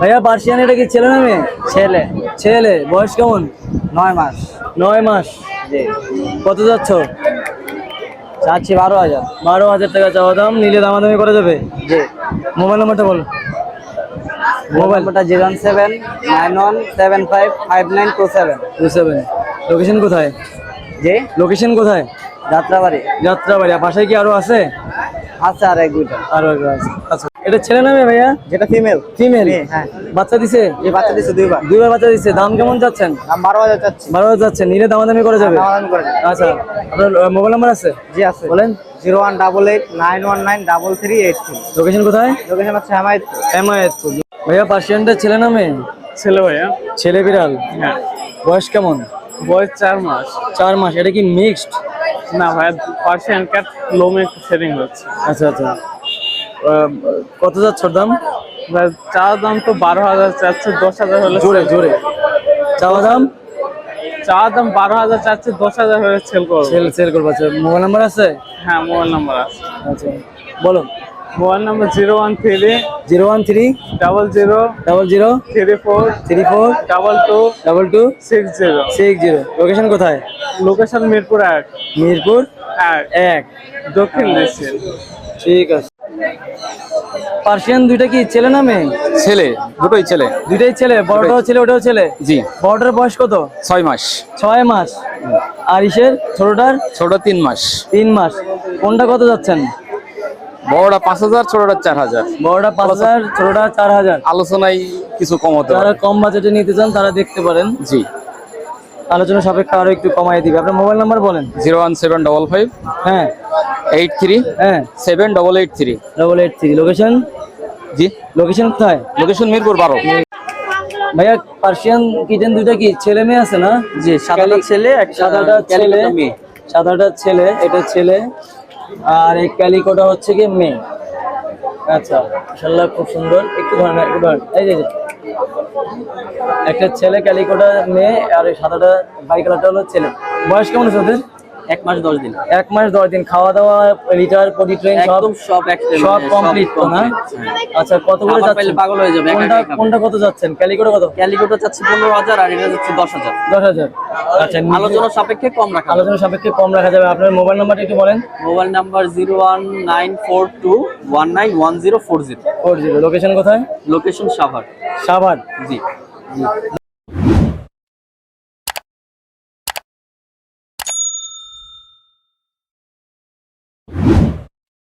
ভাইয়া পার্সিয়ান এটা কি ছেলে না মেয়ে? ছেলে। ছেলে। বয়স কেমন? নয় মাস। নয় মাস? জি। কত যাচ্ছ? চাচ্ছি বারো হাজার। বারো হাজার টাকা চাওয়া দাম নিলে দামাদামি করা যাবে? জি। মোবাইল নাম্বারটা বলো। মোবাইল নাম্বারটা zero one seven nine one seven five five nine two seven. Two seven. Location কোথায়? জি। লোকেশন কোথায়? যাত্রাবাড়ি। যাত্রাবাড়ি। আর পাশে কি আরও আছে? আছে আর এক দুইটা। আরও আছে। আচ্ছা এটা ছেলে নামে ভাইয়া? যেটা ফিমেল ফিমেল হ্যাঁ। বাচ্চা দিছে? এই বাচ্চা দিচ্ছে দুইবার। দুইবার বাচ্চা দিছে। দাম কেমন চাচ্ছেন দাম বারো হাজার চাচ্ছি। বারো হাজার যাচ্ছে। নিলে দামাদামি করা যাবে? দামাদামি করে দেন। আচ্ছা আপনার মোবাইল নাম্বার আছে? জি আছে। বলেন। Zero one double eight nine one nine double three eight three location কোথায়? লোকেশন হচ্ছে হেমায়তপুর। হেমায়তপুর। ভাইয়া পার্সিয়ানটা ছেলে নামে ছেলে ভাইয়া। ছেলে বিড়াল? হ্যাঁ। বয়স কেমন? বয়স চার মাস। চার মাস। এটা কি মিক্সড না ভাইয়া পার্সিয়ান ক্যাট লোমে একটু হচ্ছে। আচ্ছা আচ্ছা। কত যাচ্ছে দাম? ভাই চা দাম তো বারো হাজার চাচ্ছে দশ হাজার হলে জোরে জোরে। চাওয়া দাম? চা দাম বারো হাজার চাচ্ছে দশ হাজার হলে সেল করব। সেল সেল করব। আচ্ছা মোবাইল নাম্বার আছে? হ্যাঁ মোবাইল নাম্বার আছে। আচ্ছা। বলো। Mobile number zero one three zero one three double zero double zero three four three four double two double two six zero. Six zero. Location কোথায়? Location Mirpur এক। মিরপুর এক। এক। দক্ষিণ দিচ্ছে ঠিক আছে। পার্সিয়ান দুইটা কি ছেলে না মেয়ে? ছেলে দুটোই ছেলে। দুইটাই ছেলে বড়টাও ছেলে ওটাও ছেলে? জি। বড়টার বয়স কত? ছয় মাস। ছয় মাস। আর ইসের? ছোটটার? ছোট তিন মাস। তিন মাস। কোনটা কত যাচ্ছেন? বড়টা পাঁচ হাজার ছোটটা চার হাজার। বড়টা পাঁচ হাজার ছোটটা চার হাজার। আলোচনায় কিছু কম হতে যারা কম বাজেটে নিতে চান তারা দেখতে পারেন। জি। আলোচনা সাপেক্ষে আরও একটু কমাই দিবে। আপনার মোবাইল নাম্বার বলেন। Zero one seven double five হ্যাঁ। এইট থ্রি হ্যাঁ। Seven double eight three. Double eight three. Location? জি। লোকেশন কোথায়? লোকেশন মিরপুর বারো। ভাইয়া পার্সিয়ান কিচেন দুইটা কি? ছেলে মেয়ে আছে না? জি সাদাটা ছেলে সাদাটা ছেলে। সাদাটা ছেলে এটা ছেলে। আর এই ক্যালিকোটা হচ্ছে কি মেয়ে আচ্ছা মাশাআল্লাহ, খুব সুন্দর। একটু ধরেন একটু ধরেন। এই যে। একটা ছেলে ক্যালিকোটা মেয়ে আর এই সাদাটা বাই কালারটা হলো ছেলে। বয়স কেমন আছে ওদের? এক মাস দশ দিন। এক মাস দশ দিন। খাওয়া দাওয়া লিটার প্রতি ট্রেন সব একদম সব সব কমপ্লিট তো না? আচ্ছা কত করে যাচ্ছে পাগল হয়ে যাবে, কোনটা কোনটা কত যাচ্ছেন? ক্যালিকোটা কত? ক্যালিকোটা চাচ্ছি পনেরো হাজার আর এটা যাচ্ছে দশ হাজার। দশ হাজার। আচ্ছা আলোচনা সাপেক্ষে কম রাখা। আলোচনা সাপেক্ষে কম রাখা যাবে। আপনার মোবাইল নাম্বারটা একটু বলেন। Mobile number zero one nine four two one nine one zero four zero. Four zero. Location কোথায়? লোকেশন সাভার। সাভার। জি।